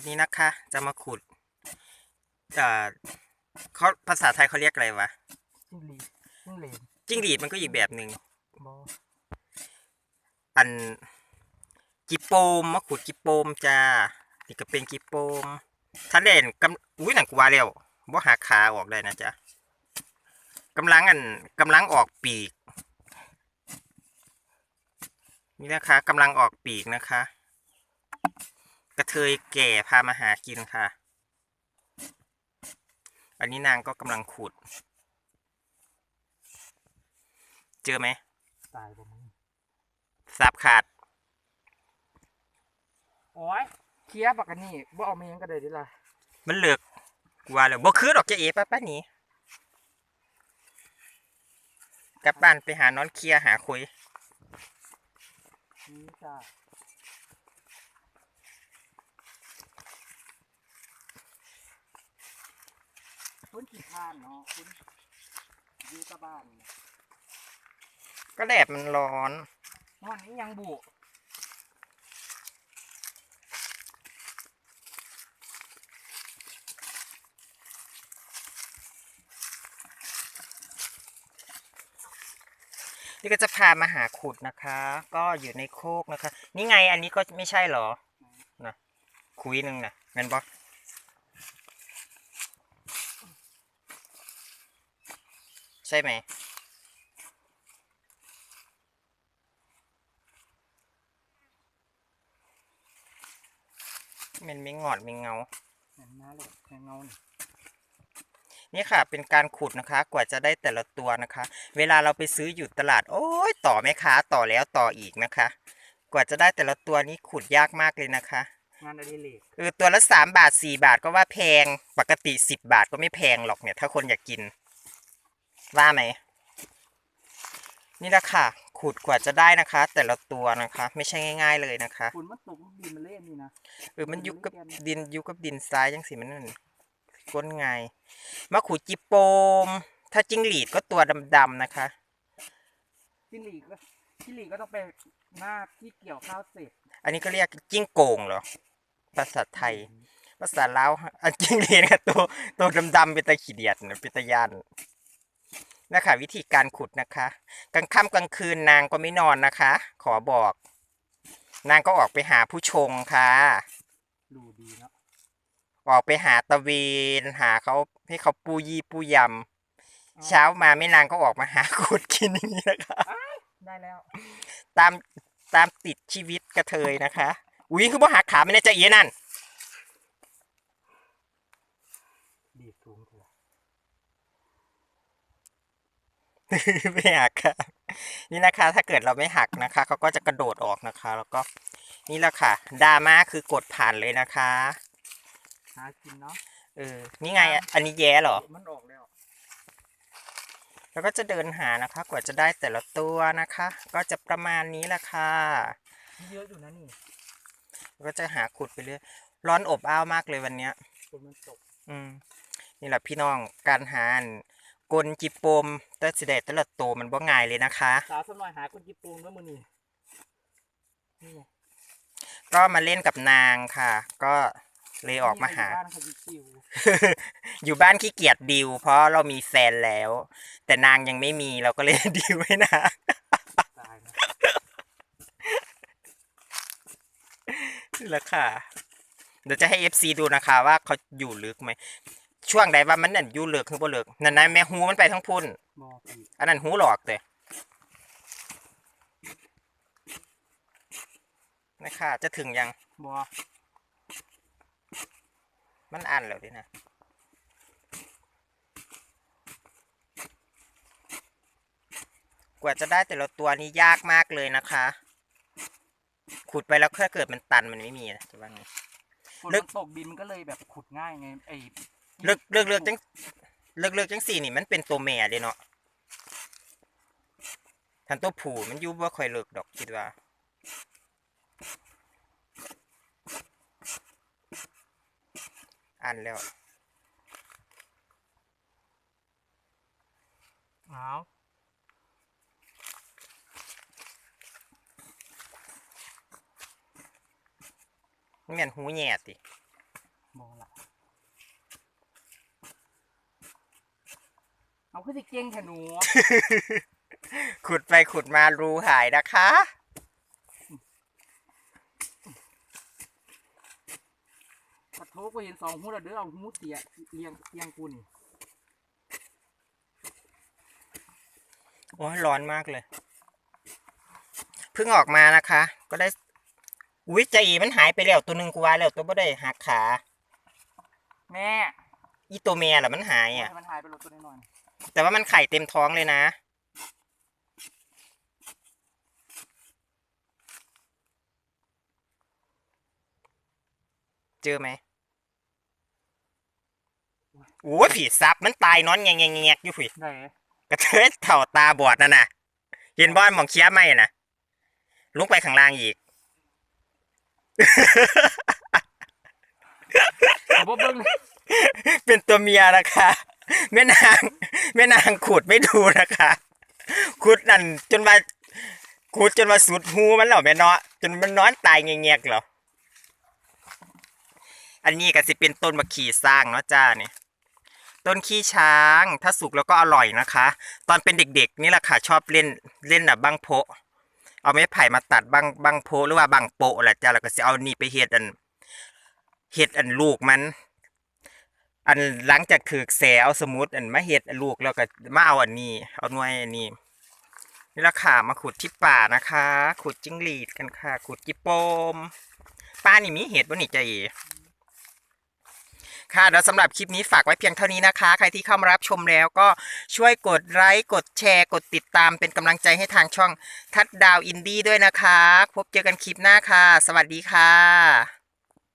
วันนี้นะคะ จะมาขุดเอ่อเขาภาษาไทยเขาเรียกอะไรวะจิ้งหรีดจิ้งเหลนจิ้งหรีดมันก็อีกแบบหนึ่งอันกิโปมมาขุดกิโปมจ้านี่ก็เป็นกิโปมท่านเด่นกำอุ้ยหนังกว่าเร็วบ่หาขาออกได้นะจ๊ะกำลังอันกำลังออกปีก นี่นะคะกำลังออกปีกนะคะ ระเทยแก่พามาหากินค่ะ อันนี้นางก็กำลังขุด เจอไหมตายบ่มึงสับขาด โอ้ยเคลียร์บักกันนี่บ่เอามายังก็ได้เดิล่ะมันเหลือกกว่าเลยบ่คือดอกจะเอป้าป้าหนี้กลับบ้านไปหานอนเคลียร์หาคุยนี่จ้า คุณขี้ข้านเนาะคุณอยู่กับบ้านก็แดดมันร้อนวันนี้ยังบุนี่ก็จะพามาหาขุดนะคะ ก็อยู่ในโคกนะคะ นี่ไงอันนี้ก็ไม่ใช่หรอนะคุยหนึ่งนะเงินบอ ใช่ไหม มันไม่งอดไม่เงาเห็นหน้าเลยแค่เงานี่นี่ค่ะ เป็นการขุดนะคะ กว่าจะได้แต่ละตัวนะคะ เวลาเราไปซื้ออยู่ตลาด โอ้ยต่อแม่ค้าต่อแล้วต่ออีกนะคะ กว่าจะได้แต่ละตัวนี้ขุดยากมากเลยนะคะงานอดิเรกเออตัวละสามบาทสี่บาทก็ว่าแพง ปกติสิบบาทก็ไม่แพงหรอกเนี่ย ถ้าคนอยากกิน ว่าไหม นี่แหละค่ะ ขุดกว่าจะได้นะคะ แต่ละตัวนะคะ ไม่ใช่ง่าย ๆเลยนะคะฝุ่นมันตกลูกดินมันเล่นนี่นะเออมันยุบกับดินยุบกับดินทรายยังสิมันนั่นก้นไงายมาขุดจิโปม ถ้าจิ้งหรีดก็ตัวดำๆนะคะจิ้งหรีดก็จิ้งหรีดก็ต้องไปหน้าที่เกี่ยวข้าวเสร็จ อันนี้ก็เรียกจิ้งโก่งเหรอภาษาไทยภาษาลาวอันจิ้งหรีดนะตัวตัวดำๆเป็นตะขีเดียดนะเป็นตะยาน นะคะ วิธีการขุดนะคะ กลางค่ำกลางคืนนางก็ไม่นอนนะคะ ขอบอก นางก็ออกไปหาผู้ชงค่ะ ดูดีเนาะออกไปหาตะเวนหาเขาให้เขาปูยี่ปูยำเช้ามาไม่นานก็ออกมาหาขุดกินอย่างนี้นะคะ ได้แล้ว ตามตามติดชีวิตกระเทยนะคะ อุ้ยคือบ่หักขาไม่แน่ใจเอียนั่นดีดสูงเถอะ ไม่หักค่ะนี่นะคะ ถ้าเกิดเราไม่หักนะคะเขาก็จะกระโดดออกนะคะ แล้วก็นี่แหละค่ะดราม่าคือกดผ่านเลยนะคะหากินเนาะเออนี่ไงอะอันนี้แย่เหรอมันออกแล้วแล้วก็จะเดินหานะคะ กว่าจะได้แต่ละตัวนะคะ ก็จะประมาณนี้แหละค่ะมีเยอะอยู่นะนี่แล้วก็จะหาขุดไปเรื่อยร้อนอบอ้าวมากเลยวันเนี้ยฝนมันตกอืมนี่แหละพี่น้องการหาอัน กลจิโปมแต่สิได้แต่ละโตวมันบ่ง่ายเลยนะคะ สาวสมอยหาคนญี่ปุ่นแล้วมือนี่นี่ไงก็มาเล่นกับนางค่ะ ก็เลยออกมาหาบ้านเขาจิวอยู่บ้านขี้เกียจดิว เพราะเรามีแฟนแล้ว แต่นางยังไม่มีเราก็เลย ดิวให้นางตายนะนี่แหละค่ะ เดี๋ยวจะให้เอฟซีดูนะคะ ว่าเขาอยู่ลึกไหม ช่วงใดว่ามันนั่นอยู่ลึกคือบ่ลึกนั่นนะแม่หูมันไปทั้งพุ่นมอปีอันนั้นหูหลอกแต่นะคะจะถึงยังบอมันอ่านแล้วดินะ กว่าจะได้แต่ละตัวนี้ยากมากเลยนะคะ ขุดไปแล้วถ้าเกิดมันตันมันไม่มีนะจะว่าไง ฝนลึมักนตกดินมันก็เลยแบบขุดง่ายไงไอ้ เลือกเลือกเลือกจังเลือกเลือกจังสี่นี่มันเป็นตัวแม่เลยเนาะทันตัวผู้มันอยุบว่าค่อยเลิกดอกคิดว่าอ่านแล้วอ้าวมันเหมือนหูแหย่ติ เอาขึ้นสิเก่งแค่หนู ขุดไปขุดมารูหายนะคะ กระโทกไปเห็นสองหูแล้วเด้อเอาหูเตียเลียงเตียงกูนี่โอ้ยร้อนมากเลย เพิ่งออกมานะคะ ก็ได้อุ้ยใจอีมันหายไปแล้วตัวหนึ่งกูว่าแล้วตัวไม่ได้หักขา แม่ อีตัวเมียแหละมันหายอะ ให้มันหายไปรถตัวน้อย แต่ว่ามันไข่เต็มท้องเลยนะ เจอไหมโอ้ยผีซับมันตายนอนแงงแงงแงกอยู่ผีๆได้กระเทยเถ่าตาบอดนั่นน่ะเห็นบอลมองเคี้ยไหมน่ะลุกไปข้างล่างอีกแต่บ่เบิ่งเลยเป็นตัวเมียนะคะ แม่นาง แม่นางขุดไม่ดูนะคะขุดนั่นจนมาขุดจนมาสุดหูมันเหรอแม่เนาะจนมันนอนตายเงียกๆเหรออันนี้ก็สิเป็นต้นมะขี่สร้างเนาะจ้าเนี่ยต้นขี้ช้างถ้าสุกแล้วก็อร่อยนะคะ ตอนเป็นเด็กๆ นี่แหละค่ะชอบเล่นเล่นแบบบังโพเอาไม้ไผ่มาตัดบังบังโพหรือว่าบังโปะแหละจ้าแล้วก็สิเอานี่ไปเฮ็ดอันเฮ็ดอันลูกมัน อันหลังจากถือแสเอาสมุดอันมาเฮ็ดลูกแล้วก็มาเอาอันนี้ เอาหน่วยอันนี้นี่ละค่ะมาขุดที่ป่านะคะ ขุดจิ้งหรีดกันค่ะ ขุดจิโปมป้านี่มีเห็ดบ่นี่ใจเอค่ะแล้วสำหรับคลิปนี้ฝากไว้เพียงเท่านี้นะคะ ใครที่เข้ามารับชมแล้วก็ช่วยกดไลค์กดแชร์ กดติดตามเป็นกำลังใจให้ทางช่องทัดดาวอินดี้ด้วยนะคะ พบเจอกันคลิปหน้าค่ะ สวัสดีค่ะ